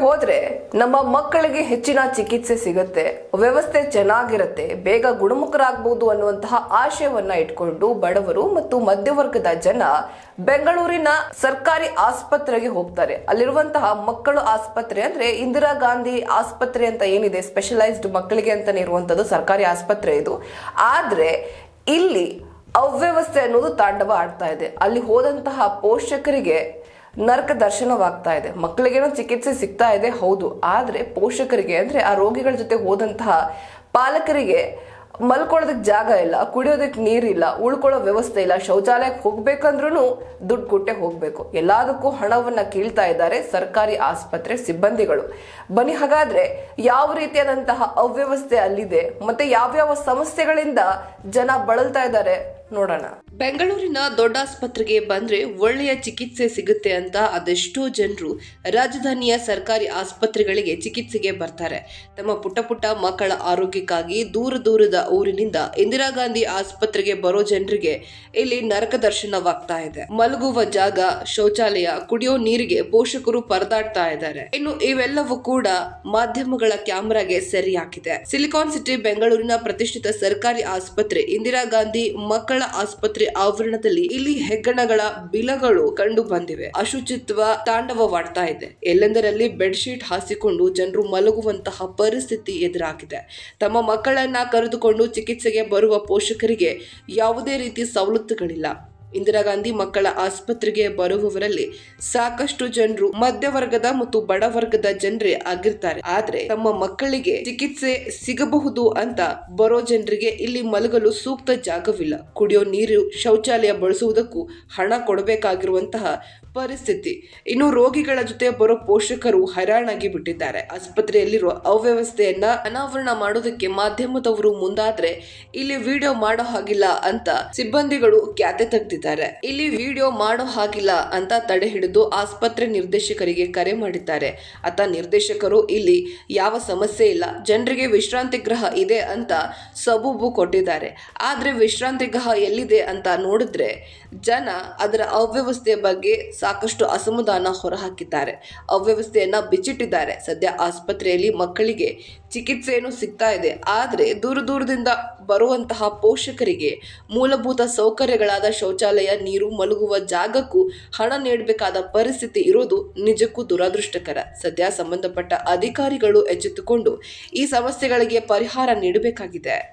ಹೋದ್ರೆ ನಮ್ಮ ಮಕ್ಕಳಿಗೆ ಹೆಚ್ಚಿನ ಚಿಕಿತ್ಸೆ ಸಿಗುತ್ತೆ, ವ್ಯವಸ್ಥೆ ಚೆನ್ನಾಗಿರುತ್ತೆ, ಬೇಗ ಗುಣಮುಖರಾಗಬಹುದು ಅನ್ನುವಂತಹ ಆಶಯವನ್ನ ಇಟ್ಕೊಂಡು ಬಡವರು ಮತ್ತು ಮಧ್ಯವರ್ಗದ ಜನ ಬೆಂಗಳೂರಿನ ಸರ್ಕಾರಿ ಆಸ್ಪತ್ರೆಗೆ ಹೋಗ್ತಾರೆ. ಅಲ್ಲಿರುವಂತಹ ಮಕ್ಕಳು ಆಸ್ಪತ್ರೆ ಅಂದ್ರೆ ಇಂದಿರಾ ಗಾಂಧಿ ಆಸ್ಪತ್ರೆ ಅಂತ ಏನಿದೆ ಸ್ಪೆಷಲೈಸ್ಡ್ ಮಕ್ಕಳಿಗೆ ಅಂತಾನೆ ಇರುವಂತದ್ದು ಸರ್ಕಾರಿ ಆಸ್ಪತ್ರೆ ಇದು. ಆದ್ರೆ ಇಲ್ಲಿ ಅವ್ಯವಸ್ಥೆ ಅನ್ನೋದು ತಾಂಡವ ಆಡ್ತಾ ಇದೆ. ಅಲ್ಲಿ ಹೋದಂತಹ ಪೋಷಕರಿಗೆ ನರಕ ದರ್ಶನವಾಗ್ತಾ ಇದೆ. ಮಕ್ಕಳಿಗೇನು ಚಿಕಿತ್ಸೆ ಸಿಗ್ತಾ ಇದೆ, ಹೌದು. ಆದ್ರೆ ಪೋಷಕರಿಗೆ, ಅಂದ್ರೆ ಆ ರೋಗಿಗಳ ಜೊತೆ ಹೋದಂತಹ ಪಾಲಕರಿಗೆ ಮಲ್ಕೊಳ್ಳೋದಕ್ಕೆ ಜಾಗ ಇಲ್ಲ, ಕುಡಿಯೋದಕ್ಕೆ ನೀರಿಲ್ಲ ಉಳ್ಕೊಳ್ಳೋ ವ್ಯವಸ್ಥೆ ಇಲ್ಲ. ಶೌಚಾಲಯಕ್ಕೆ ಹೋಗ್ಬೇಕಂದ್ರೂ ದುಡ್ಡು ಕೊಟ್ಟೆ ಹೋಗಬೇಕು. ಎಲ್ಲದಕ್ಕೂ ಹಣವನ್ನ ಕೀಳ್ತಾ ಇದ್ದಾರೆ ಸರ್ಕಾರಿ ಆಸ್ಪತ್ರೆ ಸಿಬ್ಬಂದಿಗಳು. ಬನ್ನಿ, ಹಾಗಾದ್ರೆ ಯಾವ ರೀತಿಯಾದಂತಹ ಅವ್ಯವಸ್ಥೆ ಅಲ್ಲಿದೆ, ಮತ್ತೆ ಯಾವ್ಯಾವ ಸಮಸ್ಯೆಗಳಿಂದ ಜನ ಬಳಲ್ತಾ ಇದ್ದಾರೆ? ನೋಡೋಣ. ಬೆಂಗಳೂರಿನ ದೊಡ್ಡ ಆಸ್ಪತ್ರೆಗೆ ಬಂದ್ರೆ ಒಳ್ಳೆಯ ಚಿಕಿತ್ಸೆ ಸಿಗುತ್ತೆ ಅಂತ ಅದೆಷ್ಟೋ ಜನರು ರಾಜಧಾನಿಯ ಸರ್ಕಾರಿ ಆಸ್ಪತ್ರೆಗಳಿಗೆ ಚಿಕಿತ್ಸೆಗೆ ಬರ್ತಾರೆ. ತಮ್ಮ ಪುಟ್ಟ ಪುಟ್ಟ ಮಕ್ಕಳ ಆರೋಗ್ಯಕ್ಕಾಗಿ ದೂರ ದೂರದ ಊರಿನಿಂದ ಇಂದಿರಾ ಗಾಂಧಿ ಆಸ್ಪತ್ರೆಗೆ ಬರೋ ಜನರಿಗೆ ಇಲ್ಲಿ ನರಕ ದರ್ಶನವಾಗ್ತಾ ಇದೆ. ಮಲಗುವ ಜಾಗ, ಶೌಚಾಲಯ, ಕುಡಿಯೋ ನೀರಿಗೆ ಪೋಷಕರು ಪರದಾಡ್ತಾ ಇದ್ದಾರೆ. ಇನ್ನು ಇವೆಲ್ಲವೂ ಕೂಡ ಮಾಧ್ಯಮಗಳ ಕ್ಯಾಮೆರಾಗೆ ಸರಿಯಾಗಿದೆ. ಸಿಲಿಕಾನ್ ಸಿಟಿ, ಬೆಂಗಳೂರಿನ ಪ್ರತಿಷ್ಠಿತ ಸರ್ಕಾರಿ ಆಸ್ಪತ್ರೆ ಇಂದಿರಾ ಗಾಂಧಿ ಮಕ್ಕಳ ಆಸ್ಪತ್ರೆ ಆವರಣದಲ್ಲಿ ಇಲ್ಲಿ ಹೆಗ್ಗಣಗಳ ಬಿಲಗಳು ಕಂಡು ಬಂದಿವೆ. ಅಶುಚಿತ್ವ ತಾಂಡವವಾಡ್ತಾ ಇದೆ. ಎಲ್ಲೆಂದರಲ್ಲಿ ಬೆಡ್ಶೀಟ್ ಹಾಸಿಕೊಂಡು ಜನರು ಮಲಗುವಂತಹ ಪರಿಸ್ಥಿತಿ ಎದುರಾಗಿದೆ. ತಮ್ಮ ಮಕ್ಕಳನ್ನ ಕರೆದುಕೊಂಡು ಚಿಕಿತ್ಸೆಗೆ ಬರುವ ಪೋಷಕರಿಗೆ ಯಾವುದೇ ರೀತಿ ಸವಲತ್ತುಗಳಿಲ್ಲ. ಇಂದಿರಾ ಗಾಂಧಿ ಮಕ್ಕಳ ಆಸ್ಪತ್ರೆಗೆ ಬರುವವರಲ್ಲಿ ಸಾಕಷ್ಟು ಜನರು ಮಧ್ಯವರ್ಗದ ಮತ್ತು ಬಡವರ್ಗದ ಜನರೇ ಆಗಿರ್ತಾರೆ. ಆದ್ರೆ ತಮ್ಮ ಮಕ್ಕಳಿಗೆ ಚಿಕಿತ್ಸೆ ಸಿಗಬಹುದು ಅಂತ ಬರೋ ಜನರಿಗೆ ಇಲ್ಲಿ ಮಲಗಲು ಸೂಕ್ತ ಜಾಗವಿಲ್ಲ. ಕುಡಿಯೋ ನೀರು, ಶೌಚಾಲಯ ಬಳಸುವುದಕ್ಕೂ ಹಣ ಕೊಡಬೇಕಾಗಿರುವಂತಹ ಪರಿಸ್ಥಿತಿ. ಇನ್ನು ರೋಗಿಗಳ ಜೊತೆ ಬರೋ ಪೋಷಕರು ಹೈರಾಣಾಗಿ ಬಿಟ್ಟಿದ್ದಾರೆ. ಆಸ್ಪತ್ರೆಯಲ್ಲಿರುವ ಅವ್ಯವಸ್ಥೆಯನ್ನ ಅನಾವರಣ ಮಾಡೋದಕ್ಕೆ ಮಾಧ್ಯಮದವರು ಮುಂದಾದ್ರೆ ಇಲ್ಲಿ ವಿಡಿಯೋ ಮಾಡೋ ಹಾಗಿಲ್ಲ ಅಂತ ಸಿಬ್ಬಂದಿಗಳು ಖ್ಯಾತೆ ತೆಗೆದಿದ್ದಾರೆ. ಇಲ್ಲಿ ವಿಡಿಯೋ ಮಾಡೋ ಹಾಗಿಲ್ಲ ಅಂತ ತಡೆ ಹಿಡಿದು ಆಸ್ಪತ್ರೆ ನಿರ್ದೇಶಕರಿಗೆ ಕರೆ ಮಾಡಿದ್ದಾರೆ. ಅತ ನಿರ್ದೇಶಕರು, ಇಲ್ಲಿ ಯಾವ ಸಮಸ್ಯೆ ಇಲ್ಲ, ಜನರಿಗೆ ವಿಶ್ರಾಂತಿ ಗ್ರಹ ಇದೆ ಅಂತ ಸಬೂಬು ಕೊಟ್ಟಿದ್ದಾರೆ. ಆದ್ರೆ ವಿಶ್ರಾಂತಿ ಗ್ರಹ ಎಲ್ಲಿದೆ ಅಂತ ನೋಡಿದ್ರೆ ಜನ ಅದರ ಅವ್ಯವಸ್ಥೆಯ ಬಗ್ಗೆ ಸಾಕಷ್ಟು ಅಸಮಾಧಾನ ಹೊರಹಾಕಿದ್ದಾರೆ. ಅವ್ಯವಸ್ಥೆಯನ್ನ ಬಿಚ್ಚಿಟ್ಟಿದ್ದಾರೆ. ಸದ್ಯ ಆಸ್ಪತ್ರೆಯಲ್ಲಿ ಮಕ್ಕಳಿಗೆ ಚಿಕಿತ್ಸೆಯನ್ನು ಸಿಗ್ತಾ ಇದೆ. ಆದ್ರೆ ದೂರ ದೂರದಿಂದ ಬರುವಂತಹ ಪೋಷಕರಿಗೆ ಮೂಲಭೂತ ಸೌಕರ್ಯಗಳಾದ ಶೌಚಾಲಯ ನೀರು ಮಲಗುವ ಜಾಗಕ್ಕೂ ಹಣ ನೀಡಬೇಕಾದ ಪರಿಸ್ಥಿತಿ ಇರುವುದು ನಿಜಕ್ಕೂ ದುರದೃಷ್ಟಕರ. ಸದ್ಯ ಸಂಬಂಧಪಟ್ಟ ಅಧಿಕಾರಿಗಳು ಎಚ್ಚೆತ್ತುಕೊಂಡು ಈ ಸಮಸ್ಯೆಗಳಿಗೆ ಪರಿಹಾರ ನೀಡಬೇಕಾಗಿದೆ.